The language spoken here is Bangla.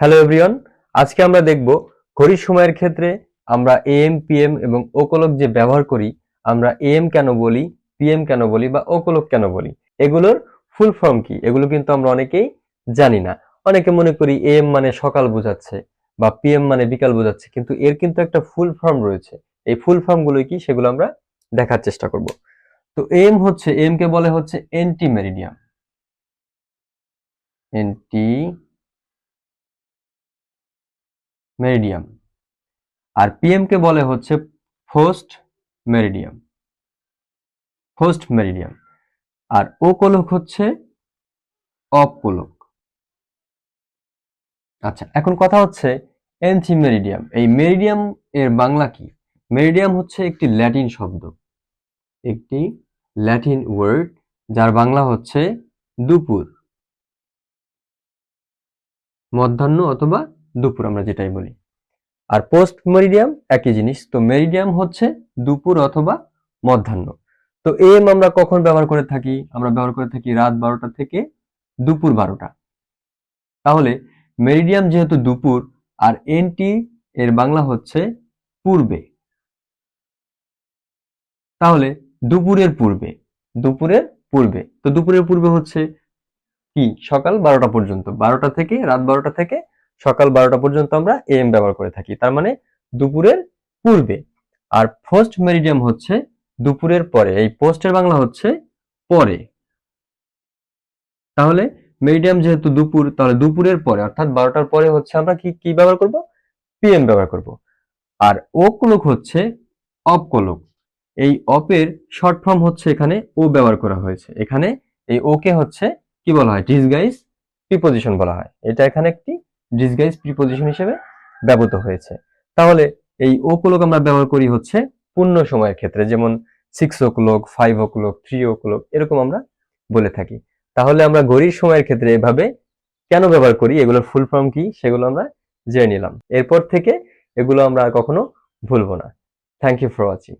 হ্যালো এভরিওয়ান আজকে আমরা দেখব ঘড়ির সময়ের ক্ষেত্রে আমরা এএম পিএম এবং ওকলক যে ব্যবহার করি, আমরা এএম কেন বলি পিএম কেন বলি বা ওকলক কেন বলি? এগুলোর ফুল ফর্ম কি? এগুলো কিন্তু আমরা অনেকেই জানি না। অনেকে মনে করি এএম মানে সকাল বোঝাচ্ছে বা পিএম মানে বিকাল বোঝাচ্ছে, কিন্তু এর কিন্তু একটা ফুল ফর্ম রয়েছে। এই ফুল ফর্মগুলো কি? সেগুলো আমরা দেখার চেষ্টা করব। তো এম হচ্ছে এম কে বলে হচ্ছে এন্টি মেরিডিয়াম এন্টি মেরিডিয়াম আর পিএম কে বলে হচ্ছে পোস্ট মেরিডিয়াম পোস্ট মেরিডিয়াম আর ও কোলক হচ্ছে অপকোলক আচ্ছা এখন কথা হচ্ছে এনথি মেরিডিয়াম এই মেরিডিয়াম এর বাংলা কি? মেরিডিয়াম হচ্ছে একটি ল্যাটিন শব্দ। একটি ল্যাটিন ওয়ার্ড যার বাংলা হচ্ছে দুপুর, মধ্যাহ্ন অথবা দুপুর আমরা যেটাই বলি। আর পোস্ট মেরিডিয়াম একই জিনিস। তো মেরিডিয়াম হচ্ছে দুপুর অথবা মধ্যাহ্ন। তো এম আমরা কখন ব্যবহার করে থাকি? আমরা ব্যবহার করে থাকি রাত বারোটা থেকে দুপুর বারোটা। তাহলে মেরিডিয়াম যেহেতু দুপুর, আর এনটি এর বাংলা হচ্ছে পূর্বে। তাহলে দুপুরের পূর্বে দুপুরের পূর্বে। তো দুপুরের পূর্বে হচ্ছে কি? সকাল বারোটা পর্যন্ত। বারোটা থেকে, রাত বারোটা থেকে সকাল বারোটা পর্যন্ত আমরা এম ব্যবহার করে থাকি। তার মানে দুপুরের পূর্বে। আর ফার্স্ট মেরিডিয়াম হচ্ছে দুপুরের পরে। এই পোস্টের বাংলা হচ্ছে পরে। তাহলে মেরিডিয়াম যেহেতু দুপুর, তাহলে দুপুরের পরে, অর্থাৎ বারোটার পরে হচ্ছে আমরা কি কি ব্যবহার করব? পিএম ব্যবহার করব। আর ও কোলক হচ্ছে অপ কোলক। এই অপের শর্ট ফর্ম হচ্ছে এখানে ও ব্যবহার করা হয়েছে। এখানে এই ওকে হচ্ছে কি বলা হয়? ডিসগাইজ প্রিপোজিশন বলা হয়। এটা এখানে একটি ডিসগাইজ প্রিপোজিশন হিসেবে ব্যবহৃত হয়েছে। তাহলে এই ও ক্লক আমরা ব্যবহার করি হচ্ছে পূর্ণ সময়ের ক্ষেত্রে, যেমন six o'clock five o'clock three o'clock এরকম আমরা বলে থাকি। তাহলে আমরা ঘড়ির সময়ের ক্ষেত্রে এভাবে কেন ব্যবহার করি? এগুলোর ফুল ফর্ম কি? সেগুলো আমরা জেনে নিলাম। এরপর থেকে এগুলো আমরা আর কখনো ভুলবো না। Thank you for watching